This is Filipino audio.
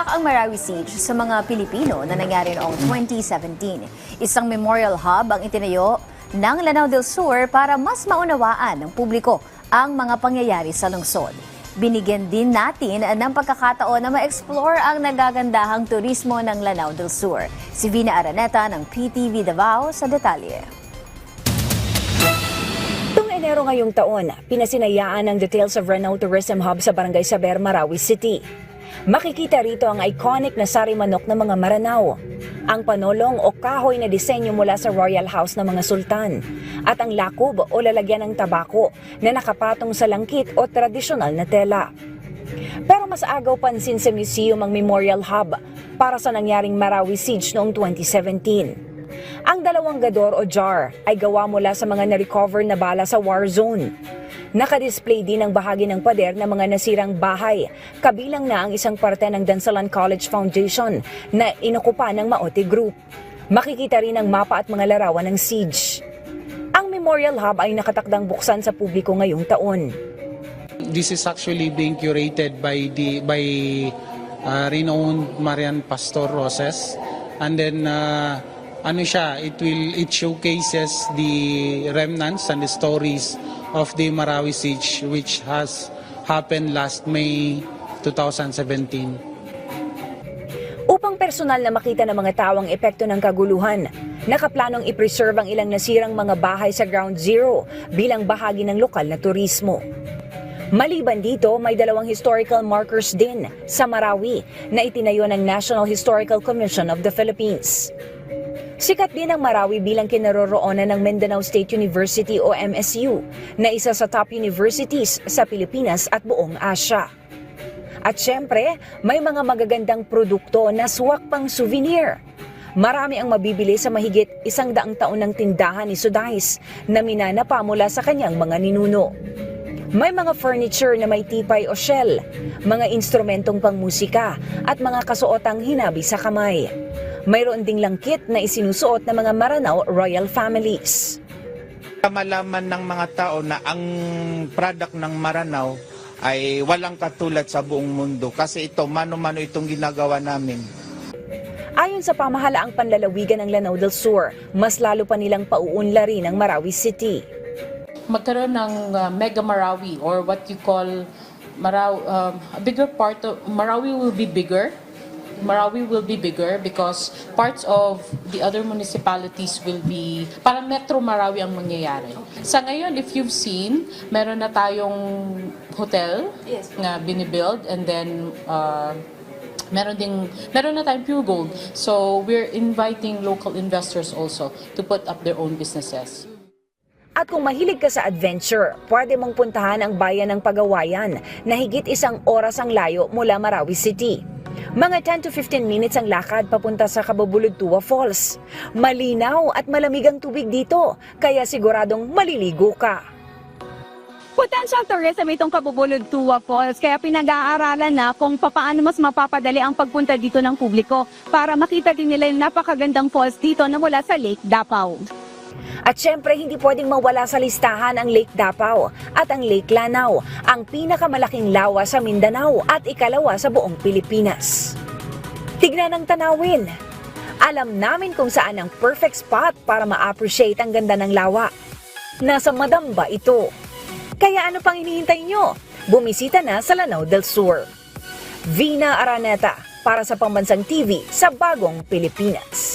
Tumatak ang Marawi Siege sa mga Pilipino na nangyari noong 2017. Isang memorial hub ang itinayo ng Lanao del Sur para mas maunawaan ng publiko ang mga pangyayari sa lungsod. Binigyan din natin ng pagkakataon na ma-explore ang nagagandahang turismo ng Lanao del Sur. Si Vina Araneta ng PTV Davao sa detalye. Enero ngayong taon, pinasinayaan ang details of Renault Tourism Hub sa Barangay Saber, Marawi City. Makikita rito ang iconic na sari manok ng mga Maranao, ang panolong o kahoy na disenyo mula sa Royal House ng mga sultan, at ang lakob o lalagyan ng tabako na nakapatong sa langkit o tradisyonal na tela. Pero mas agaw pansin sa museum ang Memorial Hub para sa nangyaring Marawi Siege noong 2017. Ang dalawang gador o jar ay gawa mula sa mga na-recover na bala sa war zone. Nakadisplay din ang bahagi ng pader ng mga nasirang bahay, kabilang na ang isang parte ng Dansalan College Foundation na inukupa ng Maote Group. Makikita rin ang mapa at mga larawan ng siege. Ang Memorial Hub ay nakatakdang buksan sa publiko ngayong taon. This is actually being curated by the by uh, renowned Marian Pastor Roses and then uh, ano siya it will it showcases the remnants and the stories of the Marawi siege which has happened last May 2017 Upang personal na makita ng mga tao ang epekto ng kaguluhan, nakaplanong i-preserve ang ilang nasirang mga bahay sa Ground Zero bilang bahagi ng lokal na turismo. Maliban dito, may dalawang historical markers din sa Marawi na itinayo ng National Historical Commission of the Philippines. Sikat din ang Marawi bilang kinaroroonan ng Mindanao State University o MSU na isa sa top universities sa Pilipinas at buong Asya. At syempre, may mga magagandang produkto na swak pang souvenir. Marami ang mabibili sa mahigit isang daang taon ng tindahan ni Sudais na minanapa mula sa kanyang mga ninuno. May mga furniture na may tipay o shell, mga instrumentong pangmusika at mga kasuotang hinabi sa kamay. Mayroon ding langkit na isinusuot ng mga Maranao royal families. malaman ng mga tao na ang product ng Maranao ay walang katulad sa buong mundo kasi ito mano-mano itong ginagawa namin. Ayon sa pamahalaang panlalawigan ng Lanao del Sur, mas lalo pa nilang pauunlarin ang Marawi City. magkaroon ng uh, Mega Marawi or what you call Marawi, um, a bigger part of Marawi will be bigger. Marawi will be bigger because parts of the other municipalities will be parang Metro Marawi ang mangyayari. Sa ngayon, if you've seen, meron na tayong hotel nga binibuild and then uh, meron ding meron na tayong pure gold. So we're inviting local investors also to put up their own businesses. At kung mahilig ka sa adventure, pwede mong puntahan ang bayan ng Pagawayan na higit isang oras ang layo mula Marawi City. Mga 10 to 15 minutes ang lakad papunta sa Kababuludtuwa Falls. Malinaw at malamig ang tubig dito, kaya siguradong maliligo ka. Potential tourism itong Kabubulod Tuwa Falls kaya pinag-aaralan na kung papaano mas mapapadali ang pagpunta dito ng publiko para makita din nila yung napakagandang falls dito na mula sa Lake Davao. At syempre hindi pwedeng mawala sa listahan ang Lake Davao at ang Lake Lanao, ang pinakamalaking lawa sa Mindanao at ikalawa sa buong Pilipinas. Tignan ang tanawin. Alam namin kung saan ang perfect spot para ma-appreciate ang ganda ng lawa. Nasa Madamba ito. Kaya ano pang hinihintay nyo? Bumisita na sa Lanao del Sur. Vina Araneta para sa Pambansang TV sa Bagong Pilipinas.